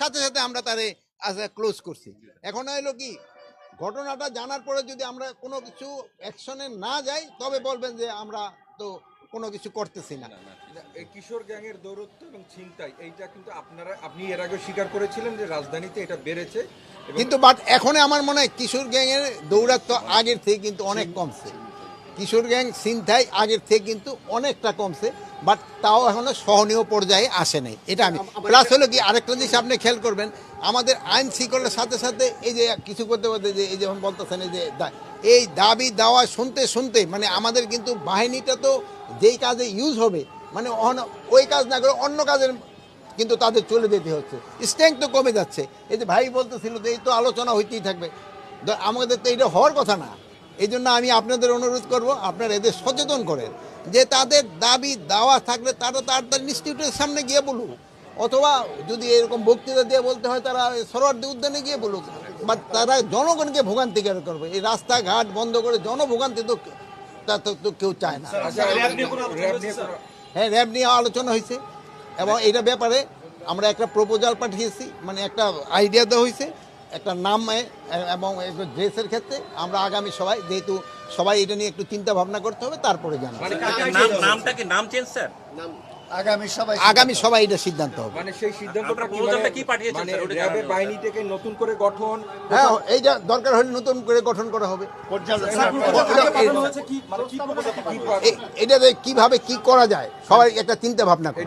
সাথে সাথে আমরা তারে ক্লোজ করছি। এখন হলো কি ঘটনাটা জানার পরে যদি আমরা কোনো কিছু অ্যাকশনে না যাই তবে বলবেন যে আমরা তো কোনো কিছু করতেছি না। এই কিশোর গ্যাংয়ের দৌরত্ব এবং ছিনতাই এইটা কিন্তু আপনারা আপনি এর আগে স্বীকার করেছিলেন যে রাজধানীতে এটা বেড়েছে কিন্তু বাট এখন আমার মনে হয় কিশোর গ্যাংয়ের দৌড়াত্ম আগের থেকে কিন্তু অনেক কমছে। কিশোর গ্যাং সিনথাই আগের থেকে কিন্তু অনেকটা কমছে বাট তাও এখনও সহনীয় পর্যায়ে আসে নাই। এটা আমি প্লাস হলো কি আরেকটা জিনিস আপনি খেয়াল করবেন আমাদের আইন শৃঙ্খলার সাথে সাথে এই যে কিছু করতে করতে যে এই যেমন বলতেছেন এই যে এই দাবি দাওয়া শুনতে শুনতে মানে আমাদের কিন্তু বাহিনীটা তো যেই কাজে ইউজ হবে মানে ওই কাজ না করে অন্য কাজের কিন্তু তাদের চলে যেতে হচ্ছে। স্ট্রেংথ তো কমে যাচ্ছে। এই যে ভাই বলতেছিল যে এই তো আলোচনা হইতেই থাকবে। আমাদের তো এটা হওয়ার কথা না। এই জন্য আমি আপনাদের অনুরোধ করব আপনারা এদের সচেতন করেন যে তাদের দাবি দাওয়া থাকলে তারা তাড়াতাড়ি ইনস্টিটিউটের সামনে গিয়ে বলুক। অথবা যদি এরকম বক্তৃতা দিয়ে বলতে হয় তারা সরোয়ার্দী উদ্যানে গিয়ে বলুক বা তারা জনগণকে ভোগান্তি কেন করবে। এই রাস্তাঘাট বন্ধ করে জনভোগান্তি তো তা তো তো কেউ চায় না। র্যাব নিয়ে হ্যাঁ র্যাব নিয়ে আলোচনা হয়েছে এবং এটা ব্যাপারে আমরা একটা প্রপোজাল পাঠিয়েছি মানে একটা আইডিয়া দেওয়া হয়েছে। একটা নাম এবং একটু ড্রেসের ক্ষেত্রে আমরা আগামী সবাই যেহেতু সবাই এটা নিয়ে একটু চিন্তা ভাবনা করতে হবে তারপরে জানাব। মানে নাম নামটা কি? নাম চেঞ্জ স্যার? আগামী সবাই আগামী সবাই এটা সিদ্ধান্ত হবে। মানে সেই সিদ্ধান্তটা কি মানে- কি পাঠিয়েছেন মানে স্যার? বাহিনী থেকে নতুন করে গঠন হ্যাঁ এই যা দরকার হলে নতুন করে গঠন করা হবে। এটাতে কীভাবে কি করা যায়? সবাই একটা চিন্তা ভাবনা করে।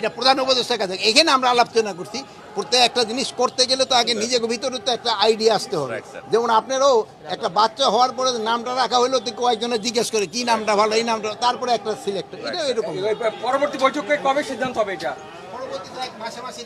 এটা প্রধান উপদেষ্টার কাছে এখানে আমরা আলোচনা করছি। প্রত্যেক একটা জিনিস করতে গেলে তো আগে নিজের ভিতরে তো একটা আইডিয়া আসতে হবে। যেমন আপনারও একটা বাচ্চা হওয়ার পরে নামটা রাখা হলো তো কয়েকজনে জিজ্ঞেস করে কি নামটা ভালো এই নামটা তারপরে একটা সিলেক্ট এটা এরকম। পরবর্তী বৈঠকে কবে সিদ্ধান্ত হবে এটা? পরবর্তীতে এক মাসে মাসে